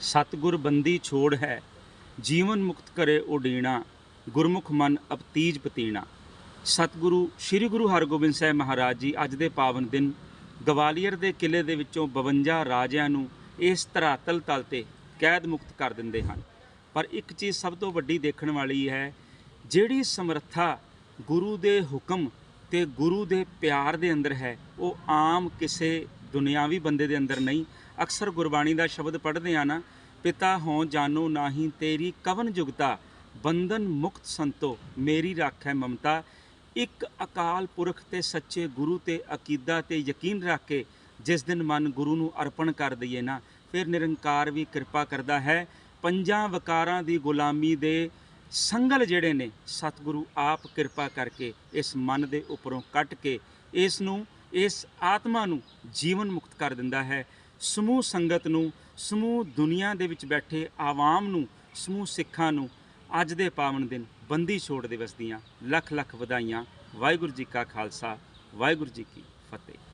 ਸਤਿਗੁਰ ਬੰਦੀ ਛੋੜ ਹੈ। ਜੀਵਨ ਮੁਕਤ ਕਰੇ ਉਡੀਣਾ ਗੁਰਮੁਖ ਮਨ ਅਪਤੀਜ ਪਤੀਣਾ। ਸਤਿਗੁਰੂ, ਸ੍ਰੀ ਗੁਰੂ ਹਰਗੋਬਿੰਦ ਸਾਹਿਬ ਮਹਾਰਾਜ ਜੀ, ਅੱਜ ਦੇ ਪਾਵਨ ਦਿਨ, ਗਵਾਲੀਅਰ ਦੇ ਕਿਲੇ ਦੇ ਵਿੱਚੋਂ 52 ਰਾਜਿਆਂ ਨੂੰ ਇਸ ਧਰਾਤਲ ਤਲ ਤੇ ਕੈਦ ਮੁਕਤ ਕਰ ਦਿੰਦੇ ਹਨ। ਪਰ ਇੱਕ ਚੀਜ਼ ਸਭ ਤੋਂ ਵੱਡੀ ਦੇਖਣ ਵਾਲੀ ਹੈ, ਜਿਹੜੀ ਸਮਰੱਥਾ ਗੁਰੂ ਦੇ ਹੁਕਮ ਤੇ ਗੁਰੂ ਦੇ ਪਿਆਰ ਦੇ ਅੰਦਰ ਹੈ, ਉਹ ਆਮ ਕਿਸੇ ਦੁਨਿਆਵੀ ਬੰਦੇ ਦੇ ਅੰਦਰ ਨਹੀਂ ਅਕਸਰ ਗੁਰਬਾਣੀ ਦਾ ਸ਼ਬਦ ਪੜ੍ਹਦੇ ਆ ਨਾ, ਪਿਤਾ ਹੋਂ ਜਾਨੋ ਨਾਹੀ ਤੇਰੀ ਕਵਨ ਜੁਗਤਾ, ਬੰਧਨ ਮੁਕਤ ਸੰਤੋ, ਮੇਰੀ ਰੱਖ ਹੈ ਮਮਤਾ। ਇੱਕ ਅਕਾਲ ਪੁਰਖ ਤੇ ਸੱਚੇ ਗੁਰੂ ਤੇ ਅਕੀਦਾ ਤੇ ਯਕੀਨ ਰੱਖ ਕੇ ਜਿਸ ਦਿਨ ਮਨ ਗੁਰੂ ਨੂੰ ਅਰਪਣ ਕਰ ਦਈਏ ਨਾ, ਫਿਰ ਨਿਰੰਕਾਰ ਵੀ ਕਿਰਪਾ ਕਰਦਾ ਹੈ। ਪੰਜਾਂ ਵਕਾਰਾਂ ਦੀ ਗੁਲਾਮੀ ਦੇ ਸੰਗਲ ਜਿਹੜੇ ਨੇ, ਸਤਿਗੁਰੂ ਆਪ ਕਿਰਪਾ ਕਰਕੇ ਇਸ ਮਨ ਦੇ ਉੱਪਰੋਂ ਕੱਟ ਕੇ ਇਸ ਨੂੰ ਇਸ ਆਤਮਾ ਨੂੰ ਜੀਵਨ ਮੁਕਤ ਕਰ ਦਿੰਦਾ ਹੈ। ਸਮੂਹ ਸੰਗਤ ਨੂੰ, ਸਮੂਹ ਦੁਨੀਆ ਦੇ ਵਿੱਚ ਬੈਠੇ ਆਵਾਮ ਨੂੰ, ਸਮੂਹ ਸਿੱਖਾਂ ਨੂੰ ਅੱਜ ਦੇ ਪਾਵਨ ਦਿਨ ਬੰਦੀ ਛੋੜ ਦਿਵਸ ਦੀਆਂ ਲੱਖ ਲੱਖ ਵਧਾਈਆਂ। ਵਾਹਿਗੁਰੂ ਜੀ ਕਾ ਖਾਲਸਾ, ਵਾਹਿਗੁਰੂ ਜੀ ਕੀ ਫਤਿਹ।